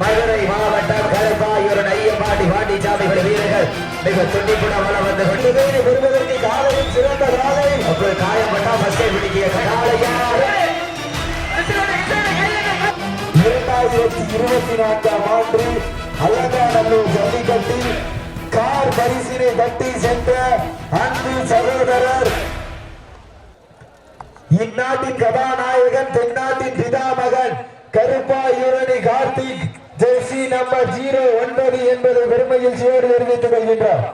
மதுரை மாவட்டம் கருப்பாயூர் ஐயப்பாடி பாண்டிச்சாமிகள் வீரர்கள். மிக துண்டிப்புடன் வளம் வந்து கொண்டு வீடு பெறுவதற்கு காலையில் சிறந்த காலை. அப்போது காயப்பட்டா பஸ்ஸை பிடிக்கிய காலையா இரண்டாயிரத்தி இருபத்தி நான்காம் ஆண்டு அலங்காநல்லூர் ஜல்லிக்கட்டில் கார் பரிசினை தட்டி சென்ற அன்பு சகோதரர் இந்நாட்டின் கதாநாயகன் தென்னாட்டின் பிதாமகன் கருப்பாயூரணி கார்த்திக் நம்பர் ஜீரோ ஒன்பது என்பது பெருமையில் சியோடு தெரிவித்துக் கொள்கின்றோம்.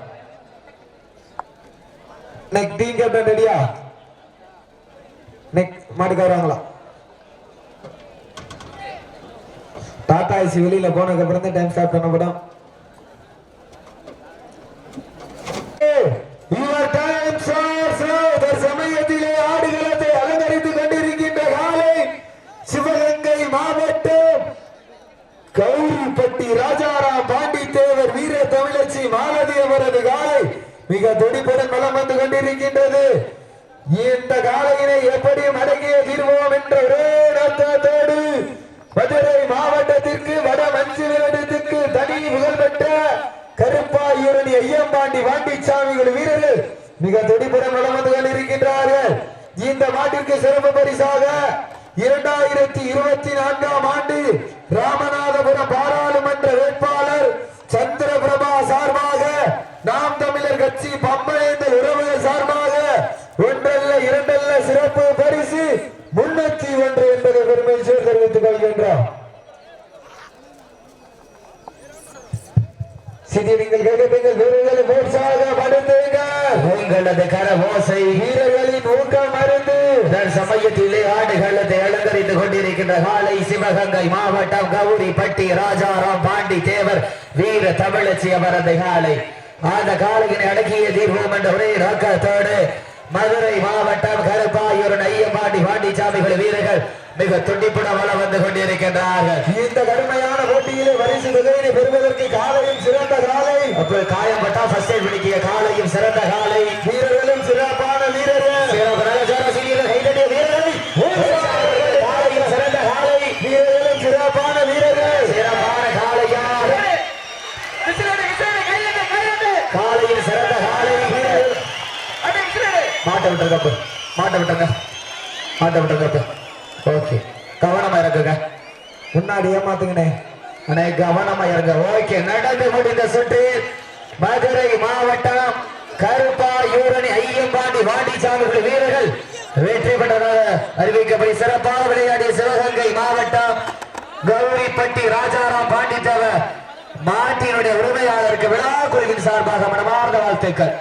நெக் டீம் கேப்டன் ரெடியா நெக் மாட்டுக்காரங்களா டாடா ஐசி வெளியில போனதுக்கு அப்புறம் தான் டைம் ஸ்டார்ட் பண்ணப்படும் கௌரிப்பட்டி ராஜாராம் பாண்டித்தேவர் வீர தமிழச்சி மாலதி அவரது காலை மிக துடிப்புடன் வலம் வந்து கொண்டிருக்கின்றது. இந்த காலையினை எப்படியும் அடங்கிய தீர்வோம் என்ற ஒரே நோக்கத்தோடு மதுரை மாவட்டத்திற்கு வட மஞ்சு விரடத்துக்கு தனி புகழ்பெற்ற கருப்பாயூரணி ஐயம்பாண்டி வாண்டிச்சாமிகள் வீரர்கள் மிக துடிப்புடன் வலம் வந்து கொண்டிருக்கின்றார்கள். இந்த மாட்டிற்கு சிறப்பு பரிசாக இரண்டாயிரத்தி இருபத்தி நான்காம் ஆண்டு தமிழர் கட்சி இந்த உறவு சார்பாக ஒன்றல்ல இரண்டல்ல சிறப்பு பரிசு முன்னூத்தி ஒன்று என்பதை பெருமை சேர்த்து தெரிவித்துக் கொள்கின்றோம். சிறிய நீங்கள் கேட்கப்பீங்கள் உங்களது வீரர்களின் ஊக்கம் மருந்து தன் சமயத்திலே ஆடுகளத்தை அலங்கரித்து கொண்டிருக்கின்ற காலை சிவகங்கை மாவட்டம் கௌரிப்பட்டி ராஜாராம் பாண்டி தேவர் வீர தமிழச்சி அவரது காலை. அந்த காலையினை அடக்கிய தீர்வோம் என்ற ஒரே நோக்கத்தோடு மதுரை மாவட்டம் கருப்பாயூர் ஐயப்பாண்டி பாண்டிச்சாமிகள் வீரர்கள் மிக துண்டிப்புடன் வளம் வந்து கொண்டிருக்கின்றார்கள். இந்த கடுமையான போட்டியிலே பரிசு தொகையினை பெறுவதற்கு காலையும் சிறந்த காலை அப்போ காயம்பட்டா ஃபர்ஸ்ட் பிடிக்கிய காலையும் சிறந்த காலை வீரர்களும் மாட்ட விட்டுருங்க அப்போ. மாட்ட விட்டுருங்க. மாட்ட விட்டுருங்க அப்போ. ஓகே கவனமாக இருக்குங்க முன்னாடி ஏமாத்துங்கண்ணே. அண்ணே கவனமா இருங்க ஓகே நடந்து முடிந்த சுற்று மதுரை மாவட்டம் கருப்பா யூரணி ஐயம்பாண்டி வாண்டிச்சாமிகள் வீரர்கள் வெற்றி பெற்றதாக அறிவிக்கப்படி சிறப்பாக விளையாடிய சிவகங்கை மாவட்டம் கௌரிப்பட்டி ராஜாராம் பாண்டிச்சாவ மாட்டினுடைய உரிமையாளருக்கு விழா குழுவின் சார்பாக மனமார்ந்த வாழ்த்துக்கள்.